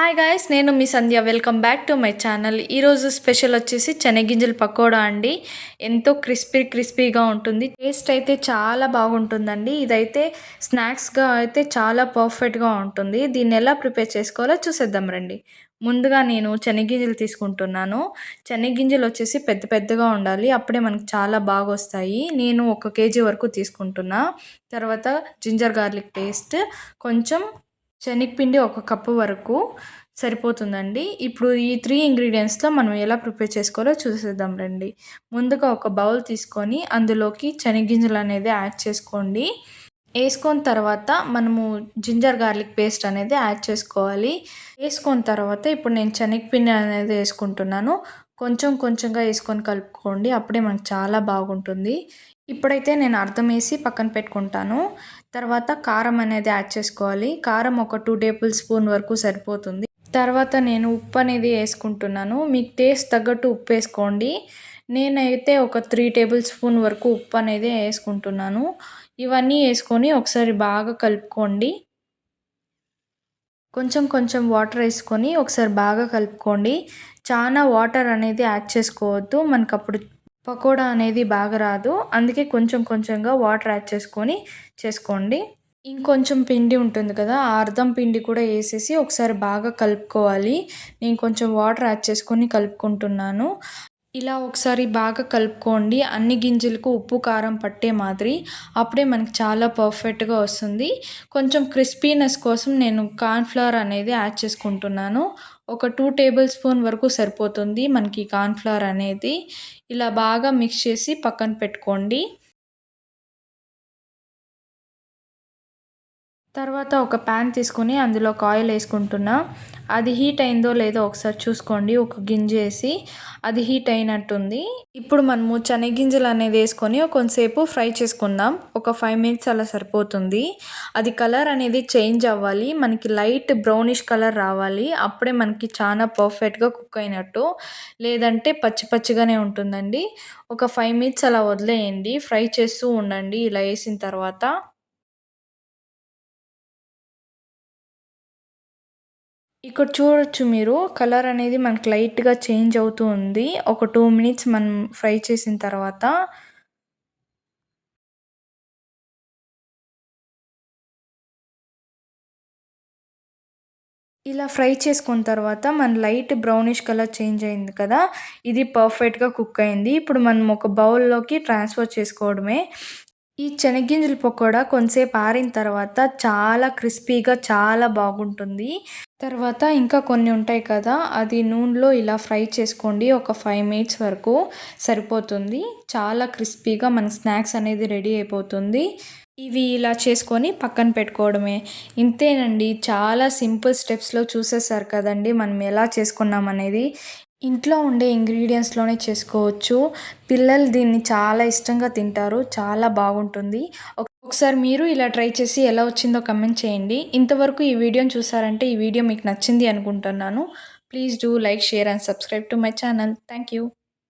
Hi guys నేను మీ Sandhya. Welcome back to my channel ఈరోజు special వచ్చేసి శనగింజల పకోడా అండి. ఎంతో క్రిస్పీ క్రిస్పీగా ఉంటుంది. టేస్ట్ అయితే చాలా బాగుంటుందండి. ఇదైతే స్నాక్స్గా అయితే చాలా పర్ఫెక్ట్గా ఉంటుంది. దీన్ని ఎలా ప్రిపేర్ చేసుకోవాలో చూసేద్దాం రండి. ముందుగా నేను శనగింజలు తీసుకుంటున్నాను. శనగింజలు వచ్చేసి పెద్ద పెద్దగా ఉండాలి. అప్పుడే మనకు చాలా బాగా వస్తాయి. నేను ఒక కేజీ వరకు తీసుకుంటున్నా. తర్వాత జింజర్ గార్లిక్ పేస్ట్ కొంచెం శనగపిండి ఒక కప్పు వరకు సరిపోతుందండి. ఇప్పుడు ఈ త్రీ ఇంగ్రీడియంట్స్లో మనం ఎలా ప్రిపేర్ చేసుకోవాలో చూసేద్దాం రండి. ముందుగా ఒక బౌల్ తీసుకొని అందులోకి శనగింజలు అనేది యాడ్ చేసుకోండి. వేసుకున్న తర్వాత మనము జింజర్ గార్లిక్ పేస్ట్ అనేది యాడ్ చేసుకోవాలి. వేసుకున్న తర్వాత ఇప్పుడు నేను శనగపిండి అనేది వేసుకుంటున్నాను. కొంచెం కొంచెంగా వేసుకొని కలుపుకోండి. అప్పుడే మనకు చాలా బాగుంటుంది. ఇప్పుడైతే నేను అర్థం వేసి పక్కన పెట్టుకుంటాను. తర్వాత కారం అనేది యాడ్ చేసుకోవాలి. కారం ఒక టూ టేబుల్ స్పూన్ వరకు సరిపోతుంది. తర్వాత నేను ఉప్పు అనేది వేసుకుంటున్నాను. మీకు టేస్ట్ తగ్గట్టు ఉప్పు వేసుకోండి. నేనైతే ఒక త్రీ టేబుల్ స్పూన్ వరకు ఉప్పు అనేది వేసుకుంటున్నాను. ఇవన్నీ వేసుకొని ఒకసారి బాగా కలుపుకోండి. కొంచెం కొంచెం వాటర్ వేసుకొని ఒకసారి బాగా కలుపుకోండి. చాలా వాటర్ అనేది యాడ్ చేసుకోవద్దు. మనకు అప్పుడు పకోడా అనేది బాగా రాదు. అందుకే కొంచెం కొంచెంగా వాటర్ యాడ్ చేసుకొని చేసుకోండి. ఇంకొంచెం పిండి ఉంటుంది కదా ఆ అర్ధం పిండి కూడా వేసేసి ఒకసారి బాగా కలుపుకోవాలి. నేను కొంచెం వాటర్ యాడ్ చేసుకొని కలుపుకుంటున్నాను. ఇలా ఒకసారి బాగా కలుపుకోండి. అన్ని గింజలకు ఉప్పు కారం పట్టే మాదిరి. అప్పుడే మనకి చాలా పర్ఫెక్ట్గా వస్తుంది. కొంచెం క్రిస్పీనెస్ కోసం నేను కార్న్ఫ్లవర్ అనేది యాడ్ చేసుకుంటున్నాను. ఒక టూ టేబుల్ స్పూన్ వరకు సరిపోతుంది మనకి కార్న్ఫ్లవర్ అనేది. ఇలా బాగా మిక్స్ చేసి పక్కన పెట్టుకోండి. తర్వాత ఒక ప్యాన్ తీసుకుని అందులో ఒక ఆయిల్ వేసుకుంటున్నా. అది హీట్ అయిందో లేదో ఒకసారి చూసుకోండి. ఒక గింజ వేసి అది హీట్ అయినట్టుంది. ఇప్పుడు మనము శనగింజలు అనేది వేసుకొని కొంతసేపు ఫ్రై చేసుకుందాం. ఒక ఫైవ్ మినిట్స్ అలా సరిపోతుంది. అది కలర్ అనేది చేంజ్ అవ్వాలి. మనకి లైట్ బ్రౌనిష్ కలర్ రావాలి. అప్పుడే మనకి చాలా పర్ఫెక్ట్గా కుక్ అయినట్టు. లేదంటే పచ్చి పచ్చిగానే ఉంటుందండి. ఒక ఫైవ్ మినిట్స్ అలా వదిలేయండి. ఫ్రై చేస్తూ ఉండండి. ఇలా వేసిన తర్వాత ఇక్కడ చూడొచ్చు మీరు కలర్ అనేది మనకు లైట్‌గా చేంజ్ అవుతూ ఉంది. ఒక టూ మినిట్స్ మనం ఫ్రై చేసిన తర్వాత ఇలా ఫ్రై చేసుకున్న తర్వాత మన లైట్ బ్రౌనిష్ కలర్ చేంజ్ అయింది కదా! ఇది పర్ఫెక్ట్‌గా కుక్ అయింది. ఇప్పుడు మనం ఒక బౌల్‌లోకి ట్రాన్స్‌ఫర్ చేసుకోవడమే. ఈ శనగింజల పకోడా కొంతసేపు ఆరిన తర్వాత చాలా క్రిస్పీగా చాలా బాగుంటుంది. తర్వాత ఇంకా కొన్ని ఉంటాయి కదా అది నూనెలో ఇలా ఫ్రై చేసుకోండి. ఒక ఫైవ్ మినిట్స్ వరకు సరిపోతుంది. చాలా క్రిస్పీగా మన స్నాక్స్ అనేది రెడీ అయిపోతుంది. ఇవి ఇలా చేసుకొని పక్కన పెట్టుకోవడమే. ఇంతేనండి చాలా సింపుల్ స్టెప్స్లో చూసేసారు కదండి మనం ఎలా చేసుకున్నాం అనేది. ఇంట్లో ఉండే ఇంగ్రీడియంట్స్లోనే చేసుకోవచ్చు. పిల్లలు దీన్ని చాలా ఇష్టంగా తింటారు. చాలా బాగుంటుంది. ఒకసారి మీరు ఇలా ట్రై చేసి ఎలా వచ్చిందో కమెంట్ చేయండి. ఇంతవరకు ఈ వీడియోని చూసారంటే ఈ వీడియో మీకు నచ్చింది అనుకుంటున్నాను. Please do like share and subscribe to my channel thank you